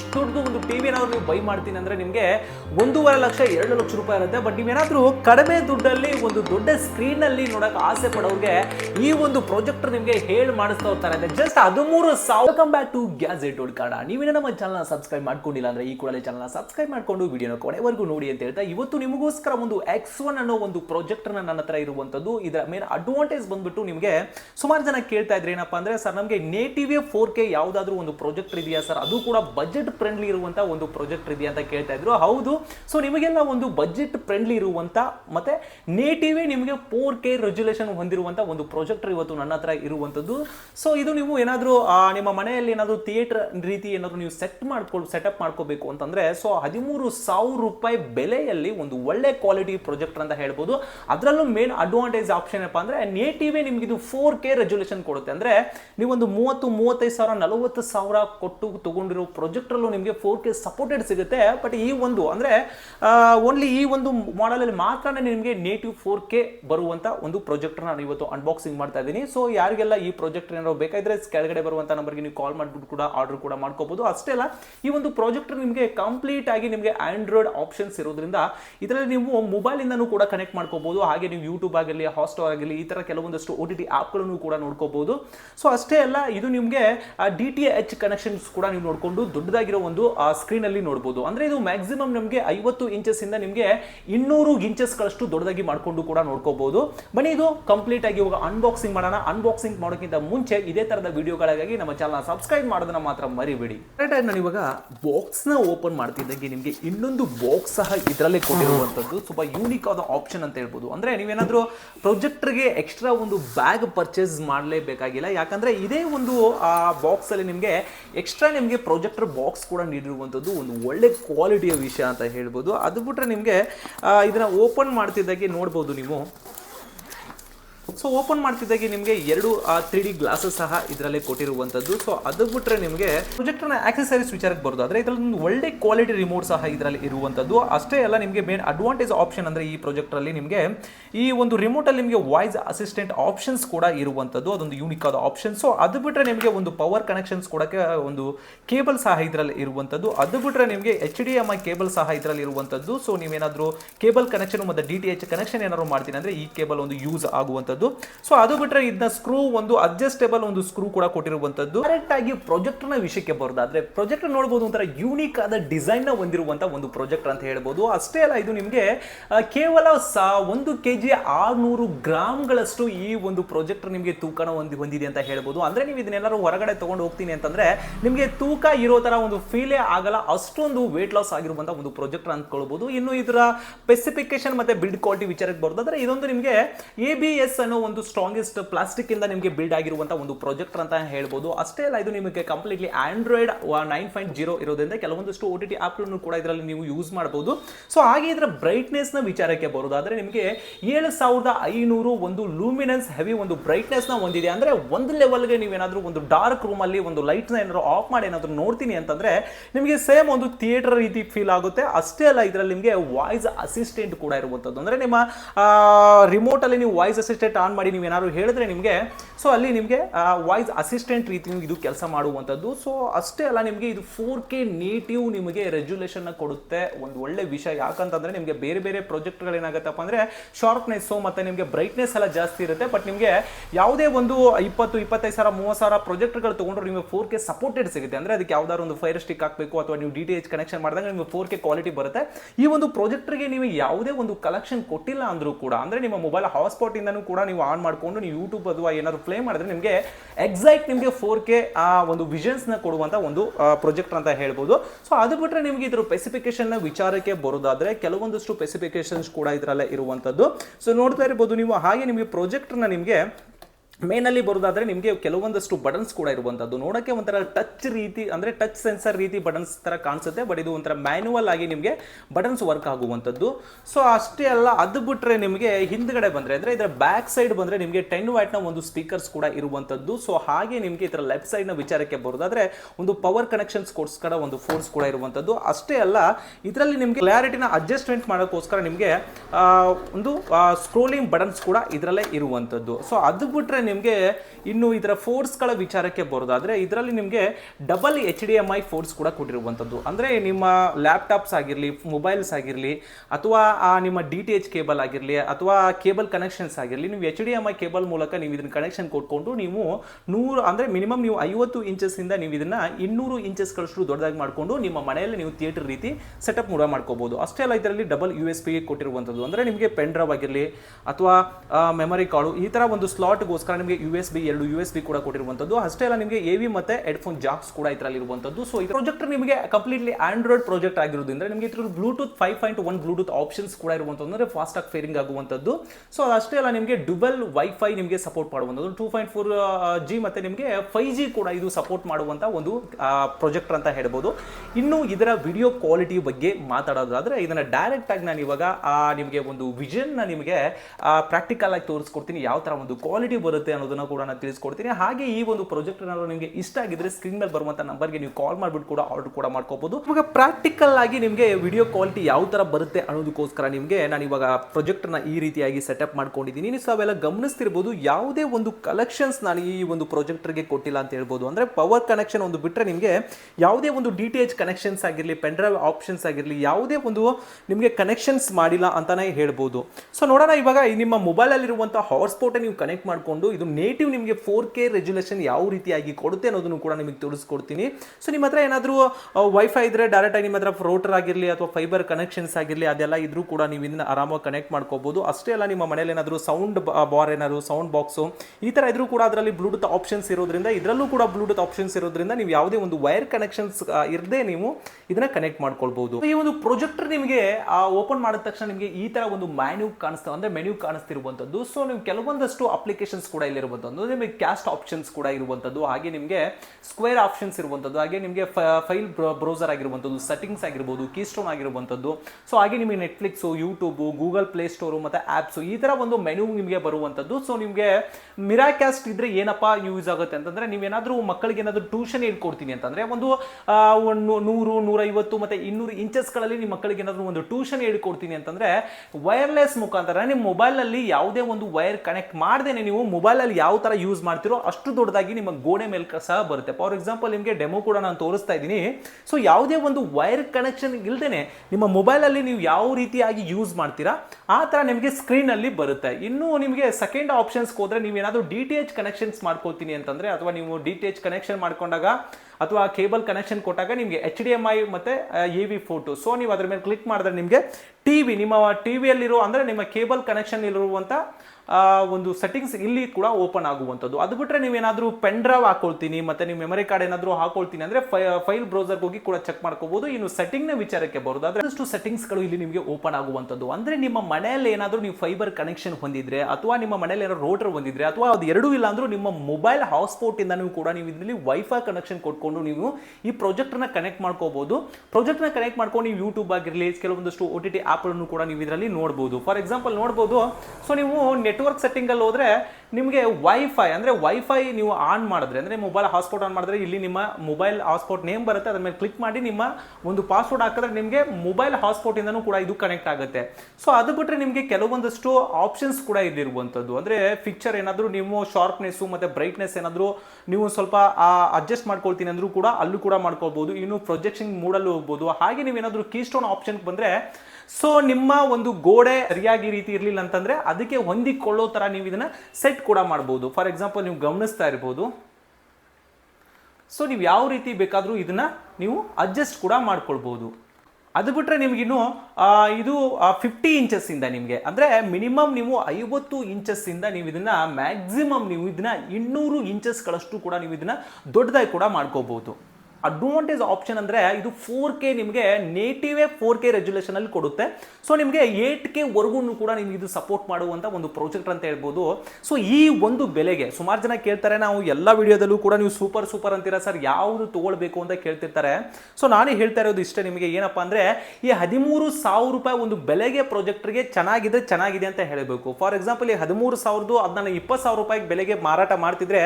ಇಷ್ಟು ದೊಡ್ಡದು ಒಂದು ಟಿವಿ ಏನಾದ್ರು ನೀವು ಬೈ ಮಾಡ್ತೀನಿ ಅಂದ್ರೆ ನಿಮಗೆ ಒಂದೂವರೆ ಲಕ್ಷ, ಎರಡು ಲಕ್ಷ ರೂಪಾಯಿ ಇರುತ್ತೆ. ಬಟ್ ನೀವೇನಾದ್ರೂ ಕಡಿಮೆ ದುಡ್ಡಲ್ಲಿ ಒಂದು ದೊಡ್ಡ ಸ್ಕ್ರೀನ್ ಅಲ್ಲಿ ನೋಡಕ್ ಆಸೆ ಪಡೋರಿಗೆ ಈ ಒಂದು ಪ್ರಾಜೆಕ್ಟ್ ನಿಮಗೆ ಹೇಳಿ ಮಾಡಿಸ್ತಾ ಹೋಗ್ತಾರೆ. ಜಸ್ಟ್ ಹದಿಮೂರು ಸಾವಿರ. Come back to gadget Kannada ನೀವೇನ ನಮ್ಮ ಚಾನಲ್ ಸಬ್ಸ್ಕ್ರೈಬ್ ಮಾಡ್ಕೊಂಡಿಲ್ಲ ಅಂದ್ರೆ ಈ ಕೂಡಲೇ ಚಾನಲ್ ಸಬ್ಸ್ಕ್ರೈಬ್ ಮಾಡ್ಕೊಂಡು ವಿಡಿಯೋನ ಕೊನೆವರೆಗೂ ನೋಡಿ ಅಂತ ಹೇಳ್ತಾ, ಇವತ್ತು ನಿಮಗೋಸ್ಕರ ಒಂದು ಎಕ್ಸ್ ಒನ್ ಅನ್ನೋ ಒಂದು ಪ್ರಾಜೆಕ್ಟರ್ ನನ್ನ ಹತ್ರ ಇರುವಂತದ್ದು ಇದರ ಮೇನ್ ಅಡ್ವಾಂಟೇಜ್ ಬಂದ್ಬಿಟ್ಟು ನಿಮಗೆ ಸುಮಾರು ಜನ ಕೇಳ್ತಾ ಇದ್ರೆ ಏನಪ್ಪಾ ಅಂದ್ರೆ, ಸರ್, ನಮಗೆ ನೇಟಿವ್ ಫೋರ್ ಕೆ ಯಾವ್ದಾದ್ರು ಒಂದು ಪ್ರಾಜೆಕ್ಟ್ ಇದೆಯಾ? ಸರ್, ಅದು ಕೂಡ ಬಜೆಟ್ ಫ್ರೆಂಡ್ಲಿ ಇರುವಂತ ಒಂದು ಪ್ರಾಜೆಕ್ಟ್ ಇದೆಯಾ ಅಂತ ಕೇಳ್ತಾ ಇದ್ರು. ಹೌದು. ಸೊ ನಿಮಗೆಲ್ಲ ಒಂದು ಬಜೆಟ್ ಫ್ರೆಂಡ್ಲಿ ಇರುವಂತ ಮತ್ತೆ ನೇಟಿವೇ ನಿಮಗೆ ಫೋರ್ ಕೆ ರೆಜುಲೇಷನ್ ಹೊಂದಿರುವಂಥ ಒಂದು ಪ್ರಾಜೆಕ್ಟರ್ ಇವತ್ತು ನನ್ನ ಹತ್ರ ಇರುವಂತದ್ದು. ಸೊ ಇದು ನೀವು ಏನಾದರೂ ನಿಮ್ಮ ಮನೆಯಲ್ಲಿ ಏನಾದರೂ ಥಿಯೇಟರ್ ರೀತಿ ಏನಾದರೂ ನೀವು ಸೆಟ್ ಮಾಡ್ಕೊಂಡು ಸೆಟಪ್ ಮಾಡ್ಕೋಬೇಕು ಅಂತಂದ್ರೆ ಸೊ ಹದಿಮೂರು ಸಾವಿರ ರೂಪಾಯಿ ಬೆಲೆಯಲ್ಲಿ ಒಂದು ಒಳ್ಳೆ ಕ್ವಾಲಿಟಿ ಪ್ರೊಜೆಕ್ಟರ್ ಅಂತ ಹೇಳ್ಬೋದು. ಅದರಲ್ಲೂ ಮೇನ್ ಅಡ್ವಾಂಟೇಜ್ ಆಪ್ಷನ್ ಏನಪ್ಪ ಅಂದ್ರೆ ನೇಟಿವೇ ನಿಮ್ಗೆ ಇದು ಫೋರ್ ಕೆ ರೆಜುಲೇಷನ್ ಕೊಡುತ್ತೆ. ಅಂದ್ರೆ, ನೀವೊಂದು ಮೂವತ್ತು, ಮೂವತ್ತೈದು ಸಾವಿರ, ನಲವತ್ತು ಸಾವಿರ ಕೊಟ್ಟು ತಗೊಂಡಿರೋ ಪ್ರೊಜೆಕ್ಟರ್ಲ್ಲೂ ನಿಮಗೆ ಫೋರ್ ಕೆ ಸಪೋರ್ಟೆಡ್ ಸಿಗುತ್ತೆ. ಬಟ್ ಈ ಒಂದು ಅಂದರೆ ಓನ್ಲಿ ಈ ಒಂದು ಮಾಡಲಲ್ಲಿ ಮಾತ್ರನೇ ನಿಮಗೆ ನೇಟಿವ್ ಫೋರ್ ಕೆ ಬರುವಂಥ ಒಂದು ಪ್ರೊಜೆಕ್ಟರ್ ನಾನು ಇವತ್ತು ಅನ್ಬಾಕ್ಸಿಂಗ್ ಮಾಡ್ತಾ ಇದ್ದೀನಿ. ಸೊ ಯಾರಿಗೆಲ್ಲ ಈ ಪ್ರೊಜೆಕ್ಟರ್ ಏನಾದ್ರು ಬೇಕಾದರೆ, ಕೆಳಗಡೆ ಬರುವಂಥ ನಂಬರ್ಗೆ ನೀವು ಕಾಲ್ ಮಾಡಿಬಿಟ್ಟು ಕೂಡ ಆರ್ಡರ್ ಕೂಡ ಮಾಡ್ಕೋಬೋದು. ಅಷ್ಟೇ ಅಲ್ಲ, ಈ ಒಂದು ಪ್ರೊಜೆಕ್ಟರ್ ನಿಮಗೆ ಕಂಪ್ಲೀಟ್ ಆಗಿ ನಿಮಗೆ ಆಂಡ್ರಾಯ್ಡ್ ಆಪ್ಷನ್ಸ್ ಇರೋದ್ರಿಂದ ಇದರಲ್ಲಿ ನೀವು ಮೊಬೈಲಿಂದನೂ ಕೂಡ ಕನೆಕ್ಟ್ ಮಾಡ್ಕೋಬೋದು. ಹಾಗೆ ನೀವು ಯೂಟ್ಯೂಬ್ ಆಗಲಿ ಹಾಸ್ಟೋ ಆಗಲಿ ಈ ಥರ ಕೆಲವೊಂದಷ್ಟು ಓ ಟಿ ಟಿ ಆ್ಯಪ್ಗಳನ್ನು ಕೂಡ ನೋಡ್ಕೋಬೋದು. ಸೊ ಅಷ್ಟೇ ಅಲ್ಲ, ಇದು ನಿಮಗೆ ಡಿ ಟಿ ಎಚ್ ಕನೆಕ್ಷನ್ಸ್ ಕೂಡ ನೀವು ನೋಡಿಕೊಂಡು ದೊಡ್ಡದಾಗಿರೋ ಒಂದು ಸ್ಕ್ರೀನ್ ಅಲ್ಲಿ ನೋಡಬಹುದು ಅಂದ್ರೆ ಇದು ಮ್ಯಾಕ್ಸಿಮಮ್ ನಿಮಗೆ ಐವತ್ತು ಇಂಚಸ್ ಇಂದ ನಿಮಗೆ ಇನ್ನೂರು ಇಂಚಸ್ ಗಳಷ್ಟು ದೊಡ್ಡದಾಗಿ ಮಾಡ್ಕೊಂಡು ಕೂಡ ನೋಡ್ಕೋಬಹುದು ಬನ್ನಿ ಇದು ಕಂಪ್ಲೀಟ್ ಆಗಿ ಇವಾಗ ಅನ್ಬಾಕ್ಸಿಂಗ್ ಮಾಡೋಣ. ಅನ್ಬಾಕ್ಸಿಂಗ್ ಮಾಡೋಕ್ಕಿಂತ ಮುಂಚೆ ಇದೇ ತರದ ವಿಡಿಯೋಗಳಿಗಾಗಿ ನಮ್ಮ ಚಾನಲ್ ಸಬ್ಸ್ಕ್ರೈಬ್ ಮಾಡೋದನ್ನ ಮಾತ್ರ ಮರಿಬೇಡಿ. ನಾನು ಇವಾಗ ಬಾಕ್ಸ್ನ ಓಪನ್ ಮಾಡ್ತಿದ್ದಂಗೆ ನಿಮಗೆ ಇನ್ನೊಂದು ಬಾಕ್ಸ್ ಸಹ ಇದರಲ್ಲೇ ಕೊಟ್ಟಿರುವಂತದ್ದು ಸ್ವಲ್ಪ ಯೂನಿಕ್ ಆದ ಆಪ್ಷನ್ ಅಂತ ಹೇಳ್ಬೋದು. ಅಂದ್ರೆ ನೀವೇನಾದ್ರೂ ಪ್ರೊಜೆಕ್ಟರ್ಗೆ ಎಕ್ಸ್ಟ್ರಾ ಒಂದು ಬ್ಯಾಗ್ ಪರ್ಚೇಸ್ ಮಾಡಲೇಬೇಕಾಗಿಲ್ಲ. ಯಾಕಂದ್ರೆ ಇದೇ ಒಂದು ಬಾಕ್ಸ್ ಅಲ್ಲಿ ನಿಮಗೆ ಎಕ್ಸ್ಟ್ರಾ ನಿಮಗೆ ಪ್ರೊಜೆಕ್ಟರ್ ಬಾಕ್ಸ್ ಕೂಡ ನೀಡಿರುವಂಥದ್ದು ಒಂದು ಒಳ್ಳೆ ಕ್ವಾಲಿಟಿಯ ವಿಷಯ ಅಂತ ಹೇಳ್ಬೋದು. ಅದು ಬಿಟ್ರೆ ನಿಮಗೆ ಇದನ್ನ ಓಪನ್ ಮಾಡ್ತಿದ್ದಾಗೆ ನೋಡ್ಬೋದು ನೀವು. ಸೊ ಓಪನ್ ಮಾಡ್ತಿದ್ದಾಗ ನಿಮಗೆ ಎರಡು ತ್ರೀ ಡಿ ಗ್ಲಾಸಸ್ ಸಹ ಇದರಲ್ಲೇ ಕೊಟ್ಟಿರುವಂಥದ್ದು. ಸೊ ಅದು ಬಿಟ್ಟರೆ ನಿಮಗೆ ಪ್ರೊಜೆಕ್ಟರ್ನ ಆಕ್ಸೆಸರೀಸ್ ವಿಚಾರಕ್ಕೆ ಬರೋದು. ಆದರೆ ಇದರಲ್ಲಿ ಒಂದು ಒಳ್ಳೆ ಕ್ವಾಲಿಟಿ ರಿಮೋಟ್ ಸಹ ಇದರಲ್ಲಿ ಇರುವಂಥದ್ದು. ಅಷ್ಟೇ ಅಲ್ಲ, ನಿಮಗೆ ಮೇನ್ ಅಡ್ವಾಂಟೇಜ್ ಆಪ್ಷನ್ ಅಂದರೆ ಈ ಪ್ರೊಜೆಕ್ಟರಲ್ಲಿ ನಿಮಗೆ ಈ ಒಂದು ರಿಮೋಟಲ್ಲಿ ನಿಮಗೆ ವಾಯ್ಸ್ ಅಸಿಸ್ಟೆಂಟ್ ಆಪ್ಷನ್ಸ್ ಕೂಡ ಇರುವಂಥದ್ದು. ಅದೊಂದು ಯೂನಿಕ್ ಆದ ಆಪ್ಷನ್ ಸೊ ಅದು ಬಿಟ್ಟರೆ ನಿಮಗೆ ಒಂದು ಪವರ್ ಕನೆಕ್ಷನ್ಸ್ ಕೊಡೋಕ್ಕೆ ಒಂದು ಕೇಬಲ್ ಸಹ ಇದರಲ್ಲಿ ಇರುವಂಥದ್ದು. ಅದು ಬಿಟ್ಟರೆ ನಿಮಗೆ H D M I cable ಸಹ ಇದರಲ್ಲಿ ಇರುವಂಥದ್ದು. ಸೊ ನೀವೇನಾದರೂ ಕೇಬಲ್ ಕನೆಕ್ಷನ್ ಮತ್ತು ಡಿ ಟಿ ಎಚ್ ಕನೆಕ್ಷನ್ ಏನಾದ್ರು ಮಾಡ್ತೀನಿ ಅಂದರೆ ಈ ಕೇಬಲ್ ಒಂದು ಯೂಸ್ ಆಗುವಂಥದ್ದು. ಸೊ ಅದು ಬಿಟ್ರೆ ಇದನ್ನ ಸ್ಕ್ರೂ ಒಂದು ಅಡ್ಜಸ್ಟೇಬಲ್ ಒಂದು ಸ್ಕ್ರೂ ಕೂಡ ಕೊಟ್ಟಿರುವಂತದ್ದು. ಕರೆಕ್ಟ್ ಆಗಿ ಪ್ರೊಜೆಕ್ಟರ್ನ ವಿಷಯಕ್ಕೆ ಬರೋದಾದ್ರೆ ಪ್ರೊಜೆಕ್ಟರ್ ನೋಡಬಹುದು ಒಂಥರ ಯೂನಿಕ್ ಆದ ಡಿಸೈನ್ನ ಹೊಂದಿರುವಂತ ಒಂದು ಪ್ರೊಜೆಕ್ಟರ್ ಅಂತ ಹೇಳ್ಬೋದು. ಅಷ್ಟೇ ಅಲ್ಲ, ಇದು ನಿಮಗೆ ಕೇವಲ ಸಾ, ಒಂದು ಕೆ ಜಿ ಆರ್ನೂರು ಗ್ರಾಮ್ಗಳಷ್ಟು ಈ ಒಂದು ಪ್ರೊಜೆಕ್ಟರ್ ನಿಮಗೆ ತೂಕನ ಹೊಂದಿ, ಹೊಂದಿದೆ ಅಂತ ಹೇಳ್ಬೋದು. ಅಂದ್ರೆ ನೀವು ಇದನ್ನೆಲ್ಲರೂ ಹೊರಗಡೆ ತಗೊಂಡು ಹೋಗ್ತೀನಿ ಅಂತಂದ್ರೆ, ನಿಮಗೆ ತೂಕ ಇರೋ ತರ ಒಂದು ಫೀಲೇ ಆಗಲ್ಲ, ಅಷ್ಟೊಂದು ವೇಟ್ ಲಾಸ್ ಆಗಿರುವಂಥ ಒಂದು ಪ್ರೊಜೆಕ್ಟರ್ ಅಂದ್ಕೊಳ್ಬಹುದು ಇನ್ನು ಇದರ ಸ್ಪೆಸಿಫಿಕೇಶನ್ ಮತ್ತೆ ಬಿಲ್ಡ್ ಕ್ವಾಲಿಟಿ ವಿಚಾರಕ್ಕೆ ಬರೋದಾದ್ರೆ, ಇದೊಂದು ನಿಮಗೆ ಎ ಬಿ ಎಸ್ ಅನ್ನೋ ಒಂದು ಸ್ಟ್ರಾಂಗೆಸ್ಟ್ ಪ್ಲಾಸ್ಟಿಕ್ ಇಂದ ನಿಮಗೆ ಬಿಲ್ಡ್ ಆಗಿರುವಂತ ಒಂದು ಪ್ರೊಜೆಕ್ಟರ್ ಅಂತ ಹೇಳ್ಬೋದು. ಅಷ್ಟೇ ಅಲ್ಲ, ಇದು ನಿಮಗೆ completely android nine point zero ಇರೋದ್ರಿಂದ ಕೆಲವೊಂದಷ್ಟು ಓ ಟಿ ಟಿ ಆ್ಯಪ್ಗಳನ್ನು ಕೂಡ ಇದರಲ್ಲಿ ನೀವು ಯೂಸ್ ಮಾಡಬಹುದು ಸೊ ಹಾಗೆ ಇದರ ಬ್ರೈಟ್ನೆಸ್ನ ವಿಚಾರಕ್ಕೆ ಬರೋದಾದ್ರೆ ನಿಮಗೆ ಏಳು ಸಾವಿರದ ಐನೂರು ಒಂದು ಲೂಮಿನೆನ್ಸ್ ಹೆವಿ ಒಂದು ಬ್ರೈಟ್ನೆಸ್ನ ಹೊಂದಿದೆ. ಅಂದ್ರೆ ಒಂದು ಲೆವೆಲ್ಗೆ ನೀವೇನಾದರೂ ಒಂದು ಡಾರ್ಕ್ ರೂಮ್ ಅಲ್ಲಿ ಒಂದು ಲೈಟ್ ಏನಾದರೂ ಏನಾದ್ರು ಆಫ್ ಮಾಡಿ ಏನಾದರೂ ನೋಡ್ತೀನಿ ಅಂತಂದ್ರೆ ನಿಮಗೆ ಸೇಮ್ ಒಂದು ಥಿಯೇಟರ್ ರೀತಿ ಫೀಲ್ ಆಗುತ್ತೆ. ಅಷ್ಟೇ ಅಲ್ಲ, ಇದರಲ್ಲಿ ನಿಮಗೆ ವಾಯ್ಸ್ ಅಸಿಸ್ಟೆಂಟ್ ಕೂಡ ಇರುವಂಥದ್ದು ಅಂದ್ರೆ ನಿಮ್ಮ ರಿಮೋಟ್ ಅಲ್ಲಿ ನೀವು ವಾಯ್ಸ್ ಅಸಿಸ್ಟೆಂಟ್ ಆನ್ ಮಾಡಿ ನೀವು ಏನಾದ್ರು ಹೇಳಿದ್ರೆ ನಿಮಗೆ ಸೊ ಅಲ್ಲಿ ನಿಮಗೆ ವಾಯ್ಸ್ ಅಸಿಸ್ಟೆಂಟ್ ರೀತಿ ಇದು ಕೆಲಸ ಮಾಡುವಂಥದ್ದು. ಸೊ ಅಷ್ಟೇ ಅಲ್ಲ, ನಿಮಗೆ ಇದು ಫೋರ್ ಕೆ ನೇಟಿವ್ ನಿಮಗೆ ರೆಜುಲೇಷನ್ ಕೊಡುತ್ತೆ. ಒಂದು ಒಳ್ಳೆ ವಿಷಯ. ಯಾಕಂತಂದ್ರೆ ನಿಮಗೆ ಬೇರೆ ಬೇರೆ ಪ್ರಾಜೆಕ್ಟ್ಗಳೇನಾಗತ್ತಪ್ಪ ಅಂದ್ರೆ ಶಾರ್ಪ್ನೆಸ್ಸು ಮತ್ತೆ ನಿಮಗೆ ಬ್ರೈಟ್ನೆಸ್ ಎಲ್ಲ ಜಾಸ್ತಿ ಇರುತ್ತೆ. ಬಟ್ ನಿಮಗೆ ಯಾವುದೇ ಒಂದು ಇಪ್ಪತ್ತು, ಇಪ್ಪತ್ತೈದು ಸಾವಿರ, ಮೂವತ್ತು ಸಾವಿರ ಪ್ರಾಜೆಕ್ಟ್ಗಳು ತಗೊಂಡ್ರೆ ನಿಮಗೆ ಫೋರ್ ಕೆ ಸಪೋರ್ಟೆಡ್ ಸಿಗುತ್ತೆ. ಅಂದ್ರೆ ಅದಕ್ಕೆ ಯಾವ್ದಾದ್ರು ಒಂದು ಫೈರ್ ಸ್ಟಿಕ್ ಹಾಕಬೇಕು ಅಥವಾ ನೀವು ಡಿ ಕನೆಕ್ಷನ್ ಮಾಡಿದಾಗ ನಿಮಗೆ ಫೋರ್ ಕೆ ಕ್ವಾಲಿಟಿ ಬರುತ್ತೆ. ಈ ಒಂದು ಪ್ರಾಜೆಕ್ಟ್ಗೆ ನೀವು ಯಾವುದೇ ಒಂದು ಕಲೆಕ್ಷನ್ ಕೊಟ್ಟಿಲ್ಲ ಅಂದ್ರೂ ಕೂಡ, ಅಂದ್ರೆ ನಿಮ್ಮ ಮೊಬೈಲ್ ಹಾಟ್ಸ್ಪಾಟ್ ಇಂದನೂ ಕೂಡ ನೀವು ಆನ್ ಮಾಡಿಕೊಂಡು ನೀವು ಯೂಟ್ಯೂಬ್ ಅಥವಾ ಏನಾದ್ರು ಪ್ಲೇ ಮಾಡಿದ್ರೆ ನಿಮಗೆ ಎಕ್ಸಾಕ್ಟ್ ನಿಮಗೆ ಫೋರ್ ಕೆ ಆ ಒಂದು ವಿಷನ್ಸ್ನ ನ ಕೊಡುವಂತ ಒಂದು ಪ್ರೊಜೆಕ್ಟರ್ ಅಂತ ಹೇಳ್ಬೋದು. ಸೊ ಅದು ಬಿಟ್ಟರೆ ನಿಮಗೆ ಇದರ ನ ವಿಚಾರಕ್ಕೆ ಬರೋದಾದ್ರೆ ಕೆಲವೊಂದಷ್ಟು ಸ್ಪೆಸಿಫಿಕೇಶನ್ಸ್ ಕೂಡ ಇದರಲ್ಲೇ ಇರುವಂತದ್ದು. ಸೊ ನೋಡ್ತಾ ಇರ್ಬೋದು ನೀವು ಹಾಗೆ ನಿಮಗೆ ಪ್ರೊಜೆಕ್ಟರ್ನ ನಿಮಗೆ ಮೇನಲ್ಲಿ ಬರೋದಾದ್ರೆ ನಿಮಗೆ ಕೆಲವೊಂದಷ್ಟು ಬಟನ್ಸ್ ಕೂಡ ಇರುವಂಥದ್ದು ನೋಡೋಕ್ಕೆ ಒಂಥರ ಟಚ್ ರೀತಿ, ಅಂದರೆ ಟಚ್ ಸೆನ್ಸರ್ ರೀತಿ ಬಟನ್ಸ್ ಥರ ಕಾಣಿಸುತ್ತೆ ಬಟ್ ಇದು ಒಂಥರ ಮ್ಯಾನ್ಯುವಲ್ ಆಗಿ ನಿಮಗೆ ಬಟನ್ಸ್ ವರ್ಕ್ ಆಗುವಂಥದ್ದು. ಸೊ ಅಷ್ಟೇ ಅಲ್ಲ, ಅದು ಬಿಟ್ಟರೆ ನಿಮಗೆ ಹಿಂದ್ಗಡೆ ಬಂದರೆ, ಅಂದರೆ ಇದರ ಬ್ಯಾಕ್ ಸೈಡ್ ಬಂದರೆ ನಿಮಗೆ ಟೆನ್ ವ್ಯಾಟ್ನ ಒಂದು ಸ್ಪೀಕರ್ಸ್ ಕೂಡ ಇರುವಂಥದ್ದು. ಸೊ ಹಾಗೆ ನಿಮಗೆ ಇದರ ಲೆಫ್ಟ್ ಸೈಡ್ನ ವಿಚಾರಕ್ಕೆ ಬರೋದಾದರೆ ಒಂದು ಪವರ್ ಕನೆಕ್ಷನ್ಸ್ ಕೋರ್ಸ್ಕರ ಒಂದು ಫೋರ್ಸ್ ಕೂಡ ಇರುವಂಥದ್ದು. ಅಷ್ಟೇ ಅಲ್ಲ, ಇದರಲ್ಲಿ ನಿಮಗೆ ಕ್ಲಾರಿಟಿನ ಅಡ್ಜಸ್ಟ್ಮೆಂಟ್ ಮಾಡೋಕ್ಕೋಸ್ಕರ ನಿಮಗೆ ಒಂದು ಸ್ಕ್ರೋಲಿಂಗ್ ಬಟನ್ಸ್ ಕೂಡ ಇದರಲ್ಲೇ ಇರುವಂಥದ್ದು. ಸೊ ಅದು ಬಿಟ್ಟರೆ ನಿಮಗೆ ಇನ್ನು ಇದರ ಫೋರ್ಸ್ಗಳ ವಿಚಾರಕ್ಕೆ ಬರೋದಾದರೆ, ಇದರಲ್ಲಿ ನಿಮಗೆ double H D M I ports ಕೂಡ ಕೊಟ್ಟಿರುವಂಥದ್ದು. ಅಂದರೆ ನಿಮ್ಮ ಲ್ಯಾಪ್ಟಾಪ್ಸ್ ಆಗಿರಲಿ ಮೊಬೈಲ್ಸ್ ಆಗಿರಲಿ, ಅಥವಾ, ಆ, ನಿಮ್ಮ ಡಿ ಟಿ ಎಚ್ ಕೇಬಲ್ ಆಗಿರಲಿ, ಅಥವಾ ಕೇಬಲ್ ಕನೆಕ್ಷನ್ಸ್ ಆಗಿರಲಿ, ನೀವು H D M I cable ಮೂಲಕ ನೀವು ಇದನ್ನು ಕನೆಕ್ಷನ್ ಕೊಟ್ಕೊಂಡು ನೀವು ನೂರು, ಅಂದರೆ ಮಿನಿಮಮ್ ನೀವು ಐವತ್ತು ಇಂಚಸ್ಸಿಂದ ನೀವು ಇದನ್ನು ಇನ್ನೂರು ಇಂಚಸ್ಗಳಷ್ಟು ದೊಡ್ಡದಾಗಿ ಮಾಡಿಕೊಂಡು ನಿಮ್ಮ ಮನೆಯಲ್ಲಿ ನೀವು ಥಿಯೇಟರ್ ರೀತಿ ಸೆಟಪ್ ಕೂಡ ಮಾಡ್ಕೋಬಹುದು ಅಷ್ಟೇ ಅಲ್ಲ, ಇದರಲ್ಲಿ ಡಬಲ್ ಯು ಎಸ್ ಪಿ ಕೊಟ್ಟಿರುವಂಥದ್ದು. ಅಂದರೆ ನಿಮಗೆ ಪೆನ್ ಡ್ರೈವ್ ಆಗಿರಲಿ, ಅಥವಾ ಮೆಮೊರಿ ಕಾರ್ಡು ಈ ಥರ ಒಂದು ಸ್ಲಾಟ್ಗೋಸ್ಕರ ನಿಮಗೆ ಯು ಎಸ್ ಬಿ ಎರಡು ಯು ಎಸ್ ಬಿ ಕೂಡ ಕೊಟ್ಟಿರುವಂಥದ್ದು ಅಷ್ಟೇ ಅಲ್ಲ, ನಿಮಗೆ ಎ ವಿ ಮತ್ತೆ ಹೆಡ್ಫೋನ್ ಜಾಕ್ಸ್ ಕೂಡ ಇದರಲ್ಲಿ ಇರುವಂತದ್ದು ಸೊ ಈ ಪ್ರಾಜೆಕ್ಟ್ ನಿಮಗೆ ಕಂಪ್ಲೀಟ್ಲಿ ಆಂಡ್ರಾಯ್ಡ್ ಪ್ರಾಜೆಕ್ಟ್ ಆಗಿರೋದ್ರಿಂದ ನಿಮಗೆ ಇದ್ರ bluetooth five point one bluetooth options ಕೂಡ ಇರುವಂತದ್ದು. ಅಂದರೆ ಫಾಸ್ಟ್ ಆಗಿ ಫೇರಿಂಗ್ ಆಗುವಂಥದ್ದು ಸೊ ಅಷ್ಟೇ ಅಲ್ಲ, ನಿಮಗೆ ಡುಬಲ್ ವೈಫೈ ನಿಮಗೆ ಸಪೋರ್ಟ್ ಮಾಡುವಂಥದ್ದು ಟೂ ಪಾಯಿಂಟ್ ಫೋರ್ ಜಿ ಮತ್ತೆ ನಿಮಗೆ ಫೈವ್ ಜಿ ಕೂಡ ಇದು ಸಪೋರ್ಟ್ ಮಾಡುವಂಥ ಒಂದು ಪ್ರಾಜೆಕ್ಟ್ ಅಂತ ಹೇಳ್ಬೋದು. ಇನ್ನು ಇದರ ವಿಡಿಯೋ ಕ್ವಾಲಿಟಿ ಬಗ್ಗೆ ಮಾತಾಡೋದಾದ್ರೆ, ಇದನ್ನ ಡೈರೆಕ್ಟ್ ಆಗಿ ನಾನು ಇವಾಗ ನಿಮಗೆ ಒಂದು ವಿಷನ್ ನಿಮಗೆ ಪ್ರಾಕ್ಟಿಕಲ್ ಆಗಿ ತೋರಿಸ್ಕೊಡ್ತೀನಿ. ಯಾವ ತರ ಒಂದು ಕ್ವಾಲಿಟಿ ಬರುತ್ತೆ ಅನ್ನೋದನ್ನ ಕೂಡ ನಾನು ತಿಳಿಸ್ಕೊಡ್ತೀನಿ. ಹಾಗೆ ಈ ಒಂದು ಪ್ರಾಜೆಕ್ಟ್ ಏನಾದರೂ ನಿಮಗೆ ಇಷ್ಟ ಆಗಿದ್ರೆ ಸ್ಕ್ರೀನ್ ಮೇಲೆ ಬರುವಂತ ನಂಬರ್ಗೆ ನೀವು ಕಾಲ್ ಮಾಡಿಬಿಟ್ಟು ಕೂಡ ಆರ್ಡರ್ ಕೂಡ ಮಾಡ್ಕೋಬಹುದು ಇವಾಗ ಪ್ರಾಕ್ಟಿಕಲ್ ಆಗಿ ನಿಮಗೆ ವಿಡಿಯೋ ಕ್ವಾಲಿಟಿ ಯಾವ ತರ ಬರುತ್ತೆ ಅನ್ನೋದಕ್ಕೋಸ್ಕರ ನಿಮಗೆ ನಾನು ಇವಾಗ ಪ್ರಾಜೆಕ್ಟ್ನ ಈ ರೀತಿಯಾಗಿ ಸೆಟಪ್ ಮಾಡ್ಕೊಂಡಿದ್ದೀನಿ. ನೀವು ಅವೆಲ್ಲ ಗಮನಿಸ್ತಿರ್ಬೋದು. ಯಾವುದೇ ಒಂದು ಕಲೆಕ್ಷನ್ಸ್ ನಾನು ಈ ಒಂದು ಪ್ರಾಜೆಕ್ಟರ್ಗೆ ಕೊಟ್ಟಿಲ್ಲ ಅಂತ ಹೇಳ್ಬೋದು. ಅಂದರೆ ಪವರ್ ಕನೆಕ್ಷನ್ ಒಂದು ಬಿಟ್ಟರೆ ನಿಮಗೆ ಯಾವುದೇ ಒಂದು ಡಿ ಟಿ ಎಚ್ ಕನೆಕ್ಷನ್ಸ್ ಆಗಿರಲಿ ಪೆನ್ಡ್ರೈವ್ ಆಪ್ಷನ್ಸ್ ಆಗಿರಲಿ, ಯಾವುದೇ ಒಂದು ನಿಮಗೆ ಕನೆಕ್ಷನ್ಸ್ ಮಾಡಿಲ್ಲ ಅಂತಲೇ ಹೇಳ್ಬೋದು. ಸೊ ನೋಡೋಣ ಇವಾಗ ನಿಮ್ಮ ಮೊಬೈಲಲ್ಲಿರುವಂಥ ಹಾಟ್ಸ್ಪಾಟ್ ನೀವು ಕನೆಕ್ಟ್ ಮಾಡಿಕೊಂಡು ಇದು ನೇಟಿವ್ ನಿಮಗೆ ಫೋರ್ ಕೆ ರೆಜುಲೇಷನ್ ಯಾವ ರೀತಿಯಾಗಿ ಕೊಡುತ್ತೆ ಅನ್ನೋದನ್ನು ಕೂಡ ನಿಮಗೆ ತಿಳಿಸ್ಕೊಡ್ತೀನಿ. ಸೊ ನಿಮ್ಮ ಹತ್ರ ಏನಾದರೂ ವೈಫೈ ಇದ್ರೆ ಡೈರೆಕ್ಟ್ ಆಗಿ ನಿಮ್ಮ ಹತ್ರ ರೋಟರ್ ಆಗಿರಲಿ ಅಥವಾ ಫೈಬರ್ ಕನೆಕ್ಷನ್ಸ್ ಆಗಿರಲಿ, ಅದೆಲ್ಲ ಇದ್ರೂ ಕೂಡ ನೀವು ಇದನ್ನ ಆರಾಮಾಗಿ ಕನೆಕ್ಟ್ ಮಾಡ್ಕೋಬಹುದು ಅಷ್ಟೇ ಅಲ್ಲ, ನಿಮ್ಮ ಮನೇಲಿ ಏನಾದರೂ ಸೌಂಡ್ ಬಾರ್ ಏನಾದ್ರು ಸೌಂಡ್ ಬಾಕ್ಸು ಈ ಥರ ಇದ್ರೂ ಕೂಡ ಅದರಲ್ಲಿ ಬ್ಲೂಟೂತ್ ಆಪ್ಷನ್ಸ್ ಇರೋದ್ರಿಂದ, ಇದರಲ್ಲೂ ಕೂಡ ಬ್ಲೂಟೂತ್ ಆಪ್ಷನ್ಸ್ ಇರೋದ್ರಿಂದ ನೀವು ಯಾವುದೇ ಒಂದು ವೈರ್ ಕನೆಕ್ಷನ್ಸ್ ಇರದೆ ನೀವು ಇದನ್ನ ಕನೆಕ್ಟ್ ಮಾಡ್ಕೊಳ್ಬಹುದು ಈ ಒಂದು ಪ್ರೊಜೆಕ್ಟರ್ ನಿಮಗೆ ಓಪನ್ ಮಾಡಿದ ತಕ್ಷಣ ನಿಮಗೆ ಈ ತರ ಒಂದು ಮ್ಯಾನ್ಯೂ ಕಾಣಿಸ್ತಾ, ಅಂದ್ರೆ ಮೆನ್ಯೂ ಕಾಣಿಸ್ತಿರುವಂತದ್ದು ಸೊ ನೀವು ಕೆಲವೊಂದಷ್ಟು ಅಪ್ಲಿಕೇಶನ್ಸ್ ಇಲ್ಲಿರುವಂತದ್ದು, ನಿಮಗೆ ಕ್ಯಾಸ್ಟ್ ಆಪ್ಷನ್ಸ್ ಕೂಡ ಇರುವಂತದ್ದು, ಹಾಗೆ ನಿಮಗೆ ಸ್ಕ್ವೇರ್ ಆಪ್ಷನ್ಸ್ ಇರುವಂತದ್ದು, ಹಾಗೆ ನಿಮಗೆ ಫೈಲ್ ಬ್ರೌಸರ್ ಆಗಿರುವಂಥದ್ದು ಸೆಟ್ಟಿಂಗ್ಸ್ ಆಗಿರ್ಬೋದು ಕೀಸ್ಟೋನ್ ಆಗಿರುವಂತದ್ದು. ಸೊ ಹಾಗೆ ನಿಮಗೆ Netflix YouTube Google play store ಮತ್ತೆ ಆಪ್ಸ್ ಈ ತರ ಒಂದು ಮೆನು ನಿಮಗೆ ಬರುವಂತದ್ದು. ಸೊ ನಿಮಗೆ ಮಿರಾಕ್ಯಾಸ್ಟ್ ಇದ್ರೆ ಏನಪ್ಪ ಯೂಸ್ ಆಗುತ್ತೆ ಅಂತಂದ್ರೆ, ನೀವೇನಾದ್ರೂ ಮಕ್ಕಳಿಗೆ ಏನಾದರೂ ಟ್ಯೂಷನ್ ಹೇಳ್ಕೊಡ್ತೀನಿ ಅಂತಂದ್ರೆ, ಒಂದು ನೂರು, ನೂರೈವತ್ತು ಮತ್ತು ಇನ್ನೂರು ಇಂಚಸ್ಗಳಲ್ಲಿ ನಿಮ್ಮ ಮಕ್ಕಳಿಗೆ ಏನಾದರೂ ಒಂದು ಟ್ಯೂಷನ್ ಹೇಳ್ಕೊಡ್ತೀನಿ ಅಂತಂದ್ರೆ ವೈರ್ಲೆಸ್ ಮುಖಾಂತರ ನಿಮ್ಮ ಮೊಬೈಲಲ್ಲಿ ಯಾವುದೇ ಒಂದು ವೈರ್ ಕನೆಕ್ಟ್ ಮಾಡ್ದೇನೆ ನೀವು ಮೊಬೈಲಲ್ಲಿ ಯಾವ ತರ ಯೂಸ್ ಮಾಡ್ತಿರೋ ಅಷ್ಟು ದೊಡ್ಡದಾಗಿ ನಿಮ್ಮ ಗೋಡೆ ಮೇಲೆ ಸಹ ಬರುತ್ತೆ. ಫಾರ್ ಎಕ್ಸಾಂಪಲ್ ನಿಮಗೆ ಡೆಮೋ ಕೂಡ ನಾನು ತೋರಿಸ್ತಾ ಇದ್ದೀನಿ. ಸೊ ಯಾವುದೇ ಒಂದು ವೈರ್ ಕನೆಕ್ಷನ್ ಇಲ್ದೇನೆ ನಿಮ್ಮ ಮೊಬೈಲಲ್ಲಿ ನೀವು ಯಾವ ರೀತಿಯಾಗಿ ಯೂಸ್ ಮಾಡ್ತೀರಾ, ಆ ಥರ ನಿಮಗೆ ಸ್ಕ್ರೀನಲ್ಲಿ ಬರುತ್ತೆ. ಇನ್ನು ನಿಮಗೆ ಸೆಕೆಂಡ್ ಆಪ್ಷನ್ಸ್ಗೆ ಹೋದ್ರೆ ನೀವೇನಾದರೂ ಡಿ ಟಿ ಎಚ್ ಕನೆಕ್ಷನ್ಸ್ ಮಾಡ್ಕೋತೀನಿ ಅಂತಂದ್ರೆ, ಅಥವಾ ನೀವು ಡಿ ಟಿ ಎಚ್ ಕನೆಕ್ಷನ್ ಮಾಡ್ಕೊಂಡಾಗ, ಅಥವಾ ಕೇಬಲ್ ಕನೆಕ್ಷನ್ ಕೊಟ್ಟಾಗ ನಿಮಗೆ ಎಚ್ ಡಿ ಎಂ ಐ ಮತ್ತೆ ಎ ವಿ ಫೋಟೋ ಸೊ ನೀವು ಅದ್ರ ಮೇಲೆ ಕ್ಲಿಕ್ ಮಾಡಿದ್ರೆ ನಿಮಗೆ ಟಿ ವಿ ನಿಮ್ಮ ಟಿ ವಿಯಲ್ಲಿರೋ ಅಂದರೆ ನಿಮ್ಮ ಕೇಬಲ್ ಕನೆಕ್ಷನ್ ಇರುವಂಥ ಒಂದು ಸೆಟ್ಟಿಂಗ್ಸ್ ಇಲ್ಲಿ ಕೂಡ ಓಪನ್ ಆಗುವಂಥದ್ದು. ಅದು ಬಿಟ್ಟರೆ ನೀವೇನಾದರೂ ಪೆನ್ ಡ್ರೈವ್ ಹಾಕೊಳ್ತೀನಿ, ಮತ್ತೆ ನೀವು ಮೆಮರಿ ಕಾರ್ಡ್ ಏನಾದರೂ ಹಾಕೊಳ್ತೀನಿ ಅಂದರೆ ಫೈಲ್ ಬ್ರೌಸರ್ಗೆ ಹೋಗಿ ಕೂಡ ಚೆಕ್ ಮಾಡ್ಕೋಬಹುದು ಇನ್ನು ಸೆಟ್ಟಿಂಗ್ನ ವಿಚಾರಕ್ಕೆ ಬರೋದಾದ್ರೆ ಅಷ್ಟು ಸೆಟ್ಟಿಂಗ್ಸ್ಗಳು ಇಲ್ಲಿ ನಿಮಗೆ ಓಪನ್ ಆಗುವಂಥದ್ದು. ಅಂದರೆ ನಿಮ್ಮ ಮನೆಯಲ್ಲಿ ಏನಾದರೂ ನೀವು ಫೈಬರ್ ಕನೆಕ್ಷನ್ ಹೊಂದಿದ್ರೆ, ಅಥವಾ ನಿಮ್ಮ ಮನೆಯಲ್ಲಿ ಏನಾದ್ರು ರೋಟರ್ ಹೊಂದಿದ್ರೆ, ಅಥವಾ ಅದು ಎರಡೂ ಇಲ್ಲ ಅಂದರೂ ನಿಮ್ಮ ಮೊಬೈಲ್ ಹಾಟ್ಸ್ಪಾಟ್ ಇಂದ ನೀವು ಕೂಡ ನೀವು ಇದರಲ್ಲಿ ವೈಫೈ ಕನೆಕ್ಷನ್ ಕೊಟ್ಕೊಂಡು ನೀವು ಈ ಪ್ರಾಜೆಕ್ಟ್ನ ಕನೆಕ್ಟ್ ಮಾಡ್ಕೋಬಹುದು ಪ್ರಾಜೆಕ್ಟ್ನ ಕನೆಕ್ಟ್ ಮಾಡ್ಕೊಂಡು ನೀವು ಯೂಟ್ಯೂಬ್ ಆಗಿರಲಿ, ಕೆಲವೊಂದಷ್ಟು ಒ ಟಿ ಟಿ ಆ್ಯಪ್ಗಳನ್ನು ಕೂಡ ನೀವು ಇದರಲ್ಲಿ ನೋಡ್ಬೋದು. ಫಾರ್ ಎಕ್ಸಾಂಪಲ್ ನೋಡ್ಬೋದು ಸೊ ನೀವು ನೆಟ್ವರ್ಕ್ ಸೆಟ್ಟಿಂಗಲ್ಲಿ ಹೋದ್ರೆ ನಿಮಗೆ ವೈಫೈ ಅಂದರೆ ವೈಫೈ ನೀವು ಆನ್ ಮಾಡಿದ್ರೆ, ಅಂದರೆ ಮೊಬೈಲ್ ಹಾಟ್ಸ್ಪಾಟ್ ಆನ್ ಮಾಡಿದ್ರೆ ಇಲ್ಲಿ ನಿಮ್ಮ ಮೊಬೈಲ್ ಹಾಟ್ಸ್ಪಾಟ್ ನೇಮ್ ಬರುತ್ತೆ, ಅದ್ರ ಮೇಲೆ ಕ್ಲಿಕ್ ಮಾಡಿ ನಿಮ್ಮ ಒಂದು ಪಾಸ್ವರ್ಡ್ ಹಾಕಿದ್ರೆ ನಿಮಗೆ ಮೊಬೈಲ್ ಹಾಟ್ಸ್ಪಾಟಿಂದನೂ ಕೂಡ ಇದು ಕನೆಕ್ಟ್ ಆಗುತ್ತೆ. ಸೊ ಅದು ಬಿಟ್ಟರೆ ನಿಮಗೆ ಕೆಲವೊಂದಷ್ಟು ಆಪ್ಷನ್ಸ್ ಕೂಡ ಇಲ್ಲಿರುವಂಥದ್ದು. ಅಂದರೆ ಫಿಕ್ಚರ್ ಏನಾದರೂ ನೀವು ಶಾರ್ಪ್ನೆಸ್ಸು ಮತ್ತು ಬ್ರೈಟ್ನೆಸ್ ಏನಾದರೂ ನೀವು ಸ್ವಲ್ಪ ಅಡ್ಜಸ್ಟ್ ಮಾಡ್ಕೊಳ್ತೀನಿ ಅಂದ್ರೂ ಕೂಡ ಅಲ್ಲೂ ಕೂಡ ಮಾಡ್ಕೊಳ್ಬೋದು. ಇನ್ನು ಪ್ರೊಜೆಕ್ಷನ್ ಮೂಡಲ್ಲೂ ಹೋಗ್ಬೋದು. ಹಾಗೆ ನೀವೇನಾದರೂ ಕೀಸ್ಟೋನ್ ಆಪ್ಷನ್ಗೆ ಬಂದರೆ ಸೊ ನಿಮ್ಮ ಒಂದು ಗೋಡೆ ಸರಿಯಾಗಿ ರೀತಿ ಇರಲಿಲ್ಲ ಅಂತಂದ್ರೆ ಅದಕ್ಕೆ ಹೊಂದಿಕೊಳ್ಳೋ ತರ ನೀವು ಇದನ್ನ ಸೆಟ್ ಕೂಡ ಮಾಡ್ಬೋದು. ಫಾರ್ ಎಕ್ಸಾಂಪಲ್ ನೀವು ಗಮನಿಸ್ತಾ ಇರ್ಬೋದು. ಸೊ ನೀವು ಯಾವ ರೀತಿ ಬೇಕಾದರೂ ಇದನ್ನ ನೀವು ಅಡ್ಜಸ್ಟ್ ಕೂಡ ಮಾಡ್ಕೊಳ್ಬೋದು. ಅದು ಬಿಟ್ಟರೆ ನಿಮಗಿನ್ನು ಇದು ಫಿಫ್ಟಿ ಇಂಚಸ್ಸಿಂದ ನಿಮಗೆ. ಅಂದರೆ ಮಿನಿಮಮ್ ನೀವು ಐವತ್ತು ಇಂಚಸ್ಸಿಂದ ನೀವು ಇದನ್ನ ಮ್ಯಾಕ್ಸಿಮಮ್ ನೀವು ಇದನ್ನ ಇನ್ನೂರು ಇಂಚಸ್ಗಳಷ್ಟು ಕೂಡ ನೀವು ಇದನ್ನ ದೊಡ್ಡದಾಗಿ ಕೂಡ ಮಾಡ್ಕೋಬಹುದು ಅಡ್ವಾಂಟೇಜ್ ಆಪ್ಷನ್ ಅಂದರೆ ಇದು ಫೋರ್ ಕೆ ನಿಮಗೆ ನೇಟಿವೇ ಫೋರ್ ಕೆ ರೆಜುಲೇಷನ್ ಅಲ್ಲಿ ಕೊಡುತ್ತೆ. ಸೊ ನಿಮಗೆ ಏಟ್ ಕೆ ವರ್ಗೂ ಕೂಡ ನಿಮ್ಗೆ ಇದು ಸಪೋರ್ಟ್ ಮಾಡುವಂಥ ಒಂದು ಪ್ರಾಜೆಕ್ಟ್ ಅಂತ ಹೇಳ್ಬೋದು. ಸೊ ಈ ಒಂದು ಬೆಲೆಗೆ ಸುಮಾರು ಜನ ಕೇಳ್ತಾರೆ, ನಾವು ಎಲ್ಲ ವಿಡಿಯೋದಲ್ಲೂ ಕೂಡ ನೀವು ಸೂಪರ್ ಸೂಪರ್ ಅಂತೀರಾ ಸರ್? ಯಾವುದು ತಗೊಳ್ಬೇಕು ಅಂತ ಕೇಳ್ತಿರ್ತಾರೆ. ಸೊ ನಾನೇ ಹೇಳ್ತಾ ಇರೋದು ಇಷ್ಟೇ ನಿಮಗೆ, ಏನಪ್ಪಾ ಅಂದರೆ ಈ ಹದಿಮೂರು ಸಾವಿರ ರೂಪಾಯಿ ಒಂದು ಬೆಲೆಗೆ ಪ್ರಾಜೆಕ್ಟ್ಗೆ ಚೆನ್ನಾಗಿದೆ ಚೆನ್ನಾಗಿದೆ ಅಂತ ಹೇಳಬೇಕು. ಫಾರ್ ಎಕ್ಸಾಂಪಲ್ ಈ ಹದಿಮೂರು ಸಾವಿರದ್ದು ಅದನ್ನ ಇಪ್ಪತ್ತು ಸಾವಿರ ರೂಪಾಯಿ ಬೆಲೆಗೆ ಮಾರಾಟ ಮಾಡ್ತಿದ್ರೆ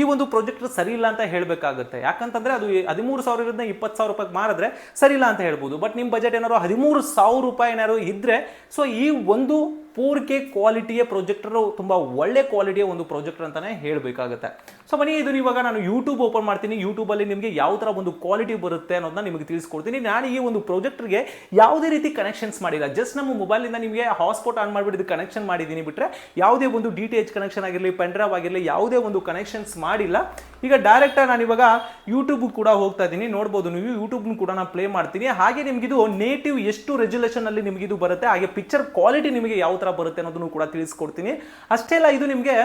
ಈ ಒಂದು ಪ್ರಾಜೆಕ್ಟ್ ಸರಿ ಇಲ್ಲ ಅಂತ ಹೇಳಬೇಕಾಗುತ್ತೆ. ಯಾಕಂತಂದ್ರೆ ಅದು ಹದಿಮೂರು ಸಾವಿರದಿಂದ ಇಪ್ಪತ್ತು ಸಾವಿರ ರೂಪಾಯಿ ಮಾರಿದ್ರೆ ಸರಿ ಇಲ್ಲ ಅಂತ ಹೇಳ್ಬೋದು. ಬಟ್ ನಿಮ್ಮ ಬಜೆಟ್ ಏನಾದ್ರು ಹದಿಮೂರು ಸಾವಿರ ರೂಪಾಯಿ ಏನಾದ್ರು ಇದ್ರೆ ಸೊ ಈ ಒಂದು ಪೂರ್ಕೆ ಕ್ವಾಲಿಟಿಯ ಪ್ರೊಜೆಕ್ಟರ್ ತುಂಬ ಒಳ್ಳೆ ಕ್ವಾಲಿಟಿಯ ಒಂದು ಪ್ರೊಜೆಕ್ಟರ್ ಅಂತಾನೆ ಹೇಳಬೇಕಾಗುತ್ತೆ. ಸೊ ಬನ್ನಿ, ಇದು ಇವಾಗ ನಾನು ಯೂಟ್ಯೂಬ್ ಓಪನ್ ಮಾಡ್ತೀನಿ. ಯೂಟ್ಯೂಬಲ್ಲಿ ನಿಮಗೆ ಯಾವ ತರ ಒಂದು ಕ್ವಾಲಿಟಿ ಬರುತ್ತೆ ಅನ್ನೋದನ್ನ ನಿಮಗೆ ತಿಳಿಸ್ಕೊಡ್ತೀನಿ. ನಾನು ಈ ಒಂದು ಪ್ರೊಜೆಕ್ಟ್ಗೆ ಯಾವುದೇ ರೀತಿ ಕನೆಕ್ಷನ್ಸ್ ಮಾಡಿಲ್ಲ. ಜಸ್ಟ್ ನಮ್ಮ ಮೊಬೈಲ್ ಇಂದ ನಿಮಗೆ ಹಾಟ್ಸ್ಪಾಟ್ ಆನ್ ಮಾಡಿಬಿಟ್ಟು ಕನೆಕ್ಷನ್ ಮಾಡಿದ್ದೀನಿ ಬಿಟ್ರೆ ಯಾವುದೇ ಒಂದು ಡಿ ಟಿ ಎಚ್ ಕನೆಕ್ಷನ್ ಆಗಿರಲಿ ಪೆನ್ಡ್ರೈವ್ ಆಗಿರಲಿ, ಯಾವುದೇ ಒಂದು ಕನೆಕ್ಷನ್ಸ್ ಮಾಡಿಲ್ಲ. ಈಗ ಡೈರೆಕ್ಟಾಗಿ ನಾನು ಇವಾಗ ಯೂಟ್ಯೂಬ್ ಕೂಡ ಹೋಗ್ತಾ ಇದ್ದೀನಿ. ನೋಡ್ಬೋದು, ನೀವು ಯೂಟ್ಯೂಬ್ ಕೂಡ ನಾನು ಪ್ಲೇ ಮಾಡ್ತೀನಿ. ಹಾಗೆ ನಿಮಗಿದು ನೇಟಿವ್ ಎಷ್ಟು ರೆಜುಲೇಷನ್ ಅಲ್ಲಿ ನಿಮ್ಗೆ ಇದು ಬರುತ್ತೆ, ಹಾಗೆ ಪಿಕ್ಚರ್ ಕ್ವಾಲಿಟಿ ನಿಮಗೆ ಯಾವ ತರ ಬರುತ್ತೆ ಅನ್ನೋದನ್ನು ಕೂಡ ತಿಳಿಸ್ಕೊಡ್ತೀನಿ. ಅಷ್ಟೇ ಅಲ್ಲ, ಇದು ನಿಮಗೆ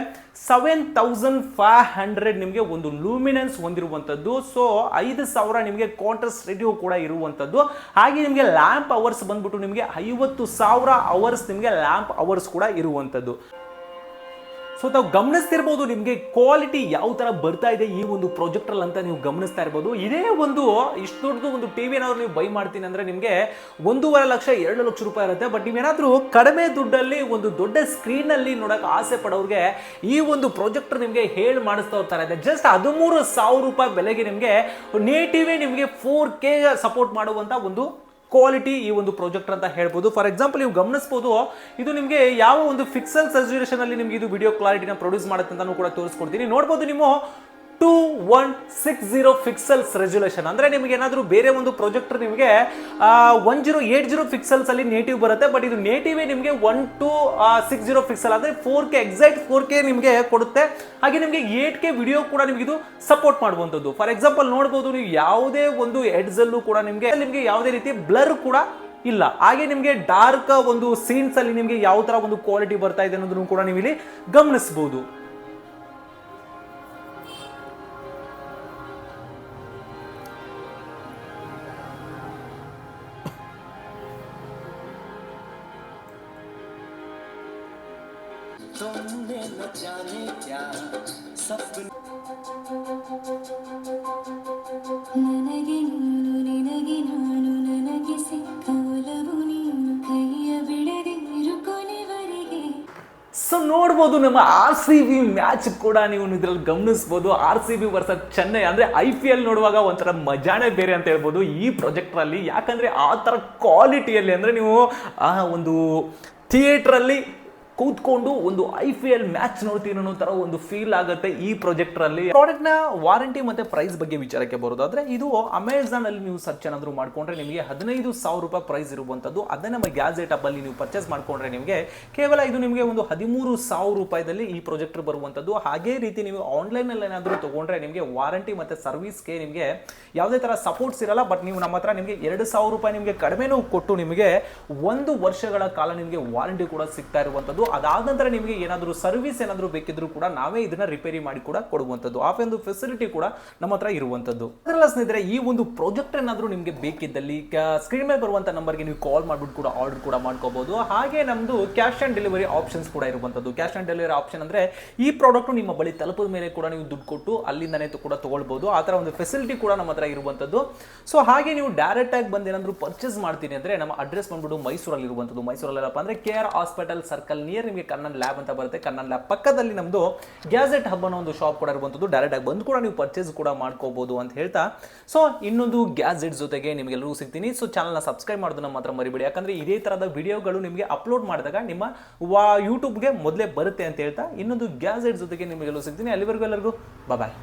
ಸೆವೆನ್ ತೌಸಂಡ್ ಫೈವ್ ಹಂಡ್ರೆಡ್ ನಿಮಗೆ ಒಂದು ಲೂಮಿನೆನ್ಸ್ ಹೊಂದಿರುವಂಥದ್ದು ಸೊ ಐದು ಸಾವಿರ ನಿಮಗೆ ಕಾಂಟ್ರಾಸ್ಟ್ ರೇಡಿಯೋ ಕೂಡ ಇರುವಂಥದ್ದು ಹಾಗೆ ನಿಮಗೆ ಲ್ಯಾಂಪ್ ಅವರ್ಸ್ ಬಂದ್ಬಿಟ್ಟು ನಿಮಗೆ ಐವತ್ತು ಸಾವಿರ ಅವರ್ಸ್ ನಿಮಗೆ ಲ್ಯಾಂಪ್ ಅವರ್ಸ್ ಕೂಡ ಇರುವಂಥದ್ದು ಸೊ ತಾವು ಗಮನಿಸ್ತಿರ್ಬೋದು ನಿಮಗೆ ಕ್ವಾಲಿಟಿ ಯಾವ ಥರ ಬರ್ತಾ ಇದೆ ಈ ಒಂದು ಪ್ರೊಜೆಕ್ಟರ್ ಅಂತ ನೀವು ಗಮನಿಸ್ತಾ ಇರ್ಬೋದು. ಇದೇ ಒಂದು, ಇಷ್ಟು ದೊಡ್ಡದು ಒಂದು ಟಿ ವಿ ಏನಾದರೂ ನೀವು ಬೈ ಮಾಡ್ತೀನಿ ಅಂದರೆ ನಿಮಗೆ ಒಂದೂವರೆ ಲಕ್ಷ, ಎರಡು ಲಕ್ಷ ರೂಪಾಯಿ ಇರುತ್ತೆ. ಬಟ್ ನೀವೇನಾದರೂ ಕಡಿಮೆ ದುಡ್ಡಲ್ಲಿ ಒಂದು ದೊಡ್ಡ ಸ್ಕ್ರೀನಲ್ಲಿ ನೋಡೋಕೆ ಆಸೆ ಪಡೋರಿಗೆ ಈ ಒಂದು ಪ್ರೊಜೆಕ್ಟರ್ ನಿಮಗೆ ಹೇಳಿ ಮಾಡಿಸ್ತಾ ಹೋಗ್ತಾ ಇದೆ ಜಸ್ಟ್ ಹದಿಮೂರು ಸಾವಿರ ರೂಪಾಯಿ ಬೆಲೆಗೆ ನಿಮಗೆ ನೇಟಿವೇ ನಿಮಗೆ ಫೋರ್ ಕೆ ಸಪೋರ್ಟ್ ಮಾಡುವಂಥ ಒಂದು ಕ್ವಾಲಿಟಿ ಈ ಒಂದು ಪ್ರಾಜೆಕ್ಟ್ ಅಂತ ಹೇಳ್ಬೋದು. ಫಾರ್ ಎಕ್ಸಾಂಪಲ್ ನೀವು ಗಮನಿಸಬಹುದು ಇದು ನಿಮಗೆ ಯಾವ ಒಂದು ಫಿಕ್ಸಲ್ ಸಜುರೇಷನ್ ಅಲ್ಲಿ ನಿಮಗೆ ಇದು ವಿಡಿಯೋ ಕ್ಲಾರಿಟಿನ ಪ್ರೊಡ್ಯೂಸ್ ಮಾಡುತ್ತೆ ಅಂತಾನು ಕೂಡ ತೋರಿಸ್ಕೊಡ್ತೀನಿ. ನೋಡ್ಬೋದು ನೀವು two one six zero pixels resolution ಅಂದರೆ ನಿಮಗೆ ಏನಾದರೂ ಬೇರೆ ಒಂದು ಪ್ರೊಜೆಕ್ಟರ್ ನಿಮಗೆ one zero eight zero pixels ಅಲ್ಲಿ ನೇಟಿವ್ ಬರುತ್ತೆ ಬಟ್ ಇದು ನೇಟಿವೇ ನಿಮಗೆ one two six zero pixel ಅಂದರೆ four K exact four K ನಿಮಗೆ ಕೊಡುತ್ತೆ. ಹಾಗೆ ನಿಮಗೆ ಏಟ್ ಕೆ ವಿಡಿಯೋ ಕೂಡ ನಿಮಗೆ ಇದು ಸಪೋರ್ಟ್ ಮಾಡುವಂಥದ್ದು. ಫಾರ್ ಎಕ್ಸಾಂಪಲ್ ನೋಡ್ಬೋದು ನೀವು ಯಾವುದೇ ಒಂದು ಎಡ್ಸಲ್ಲೂ ಕೂಡ ನಿಮಗೆ ನಿಮಗೆ ಯಾವುದೇ ರೀತಿ ಬ್ಲರ್ ಕೂಡ ಇಲ್ಲ. ಹಾಗೆ ನಿಮಗೆ ಡಾರ್ಕ್ ಒಂದು ಸೀನ್ಸ್ ಅಲ್ಲಿ ನಿಮಗೆ ಯಾವ ತರ ಒಂದು ಕ್ವಾಲಿಟಿ ಬರ್ತಾ ಇದೆ ಅನ್ನೋದನ್ನು ಕೂಡ ನೀವು ಇಲ್ಲಿ ಗಮನಿಸಬಹುದು जाने क्या सपने ನನಗೆ ನೀನು ನಿನಗೆ ನಾನು ನನಗೆ ಸಿಕ್ಕ ಒಲವು ನೀನು ಕೈಯ ಬಿಡದಿರು ಕೊನೆವರೆಗೆ ಸೊ ನೋಡ್ಬೋದು ನಮ್ಮ ಆರ್ ಸಿ ಬಿ ಮ್ಯಾಚ್ ಕೂಡ ನೀವು ಇದ್ರಲ್ಲಿ ಗಮನಿಸ್ಬೋದು R C B versus Chennai ಅಂದ್ರೆ ಐ ಪಿ ಎಲ್ ನೋಡುವಾಗ ಒಂಥರ ಮಜಾನೇ ಬೇರೆ ಅಂತ ಹೇಳ್ಬೋದು ಈ ಪ್ರೊಜೆಕ್ಟರ್ ಅಲ್ಲಿ ಯಾಕಂದ್ರೆ ಆ ತರ ಕ್ವಾಲಿಟಿಯಲ್ಲಿ ಅಂದ್ರೆ ನೀವು ಆ ಒಂದು ಥಿಯೇಟರ್ ಅಲ್ಲಿ ಕೂತ್ಕೊಂಡು ಒಂದು ಐ ಪಿ ಎಲ್ ಮ್ಯಾಚ್ ನೋಡ್ತೀನಿ ಅನ್ನೋ ತರ ಒಂದು ಫೀಲ್ ಆಗುತ್ತೆ ಈ ಪ್ರಾಜೆಕ್ಟ್ ಅಲ್ಲಿ ಪ್ರಾಡಕ್ಟ್ನ ವಾರಂಟಿ ಮತ್ತೆ ಪ್ರೈಸ್ ಬಗ್ಗೆ ವಿಚಾರಕ್ಕೆ ಬರೋದಾದ್ರೆ, ಇದು ಅಮೆಝಾನ್ ಅಲ್ಲಿ ನೀವು ಸರ್ಚ್ ಏನಾದ್ರು ಮಾಡ್ಕೊಂಡ್ರೆ ನಿಮಗೆ ಹದಿನೈದು ಸಾವಿರ ರೂಪಾಯಿ ಪ್ರೈಸ್ ಇರುವಂತದ್ದು. ಅದನ್ನ ನಮ್ಮ ಗ್ಯಾಜೆಟ್ ಅಪ್ ಅಲ್ಲಿ ನೀವು ಪರ್ಚೇಸ್ ಮಾಡ್ಕೊಂಡ್ರೆ ನಿಮಗೆ ಕೇವಲ ಇದು ನಿಮಗೆ ಒಂದು ಹದಿಮೂರು ಸಾವಿರ ರೂಪಾಯಿದಲ್ಲಿ ಈ ಪ್ರಾಜೆಕ್ಟ್ ಬರುವಂತದ್ದು. ಹಾಗೇ ರೀತಿ ನೀವು ಆನ್ಲೈನ್ ಅಲ್ಲಿ ಏನಾದರೂ ತಗೊಂಡ್ರೆ ನಿಮಗೆ ವಾರಂಟಿ ಮತ್ತೆ ಸರ್ವಿಸ್ಗೆ ನಿಮಗೆ ಯಾವುದೇ ತರ ಸಪೋರ್ಟ್ಸ್ ಇರಲ್ಲ. ಬಟ್ ನೀವು ನಮ್ಮ ಹತ್ರ ನಿಮಗೆ ಎರಡು ಸಾವಿರ ರೂಪಾಯಿ ನಿಮಗೆ ಕಡಿಮೆನೂ ಕೊಟ್ಟು ನಿಮಗೆ ಒಂದು ವರ್ಷಗಳ ಕಾಲ ನಿಮಗೆ ವಾರಂಟಿ ಕೂಡ ಸಿಗ್ತಾ ಇರುವಂತದ್ದು. ಅದಾದ ನಂತರ ನಿಮಗೆ ಏನಾದರೂ ಸರ್ವಿಸ್ ಏನಾದರೂ ಬೇಕಿದ್ರು ಕೂಡ ನಾವೇ ಇದನ್ನ ರಿಪೇರಿ ಮಾಡಿ ಕೂಡ ಕೊಡುವಂಥದ್ದು. ಆ ಒಂದು ಫೆಸಿಲಿಟಿ ಕೂಡ ನಮ್ಮ ಹತ್ರ ಇರುವಂಥದ್ದು. ಅದರಲ್ಲ ಸ್ನೇಹಿತರೆ, ಈ ಒಂದು ಪ್ರಾಜೆಕ್ಟ್ ಏನಾದರೂ ನಿಮಗೆ ಬೇಕಿದ್ದಲ್ಲಿ ಸ್ಕ್ರೀನ್ ಮೇಲೆ ಬರುವಂಥ ನಂಬರ್ಗೆ ನೀವು ಕಾಲ್ ಮಾಡಿಬಿಟ್ಟು ಕೂಡ ಆರ್ಡರ್ ಕೂಡ ಮಾಡ್ಕೋಬಹುದು ಹಾಗೆ ನಮ್ಮದು ಕ್ಯಾಶ್ ಆನ್ ಡೆಲಿವರಿ ಆಪ್ಷನ್ಸ್ ಕೂಡ ಇರುವಂಥದ್ದು. ಕ್ಯಾಶ್ ಆನ್ ಡೆಲಿವರಿ ಆಪ್ಷನ್ ಅಂದರೆ ಈ ಪ್ರಾಡಕ್ಟ್ ನಿಮ್ಮ ಬಳಿ ತಲುಪಿದ ಮೇಲೆ ಕೂಡ ನೀವು ದುಡ್ಡು ಕೊಟ್ಟು ಅಲ್ಲಿಂದನೇ ಕೂಡ ತೊಗೊಳ್ಬೋದು. ಆ ಥರ ಒಂದು ಫೆಸಿಲಿಟಿ ಕೂಡ ನಮ್ಮ ಹತ್ರ ಇರುವಂಥದ್ದು. ಸೊ ಹಾಗೆ ನೀವು ಡೈರೆಕ್ಟ್ ಆಗಿ ಬಂದು ಏನಾದರೂ ಪರ್ಚೇಸ್ ಮಾಡ್ತೀನಿ ಅಂದರೆ ನಮ್ಮ ಅಡ್ರೆಸ್ ಬಂದ್ಬಿಟ್ಟು ಮೈಸೂರಲ್ಲಿ ಇರುವಂಥದ್ದು ಅಂದರೆ ಅಂದ್ರೆ K R hospital circle near ನಿಮಗೆ ಕನ್ನಡ ಲ್ಯಾಬ್ ಅಂತ ಬರುತ್ತೆ? ಕನ್ನನ್ ಲ್ಯಾಬ್ ಪಕ್ಕದಲ್ಲಿ ನಮ್ದು ಗ್ಯಾಜೆಟ್ ಹಬ್ ಅನ್ನೋ ಒಂದು ಶಾಪ್ ಕೂಡ ಇರುವಂಥದ್ದು. ಡೈರೆಕ್ಟ್ ಆಗಿ ಬಂದು ಕೂಡ ನೀವು ಪರ್ಚೇಸ್ ಕೂಡ ಮಾಡ್ಕೋಬಹುದು ಅಂತ ಹೇಳ್ತಾ. ಸೊ ಇನ್ನೊಂದು ಗ್ಯಾಜೆಟ್ ಜೊತೆಗೆ ನಿಮಗೆಲ್ಲರೂ ಸಿಗ್ತೀನಿ. ಸೊ ಚಾನಲ್ನ ಸಬ್ಸ್ಕ್ರೈಬ್ ಮಾಡೋದು ನಮ್ಮ ಹತ್ರ ಮರಿಬೇಡಿ. ಯಾಕಂದ್ರೆ ಇದೇ ತರದ ವಿಡಿಯೋಗಳು ನಿಮಗೆ ಅಪ್ಲೋಡ್ ಮಾಡಿದಾಗ ನಿಮ್ಮ ವಾ ಯೂಟ್ಯೂಬ್ಗೆ ಮೊದಲೇ ಬರುತ್ತೆ ಅಂತ ಹೇಳ್ತಾ. ಇನ್ನೊಂದು ಗ್ಯಾಜೆಟ್ ಜೊತೆಗೆ ನಿಮಗೆಲ್ಲೂ ಸಿಗ್ತೀನಿ. ಅಲ್ಲಿವರೆಗೂ ಎಲ್ಲರಿಗೂ ಬಾಯ್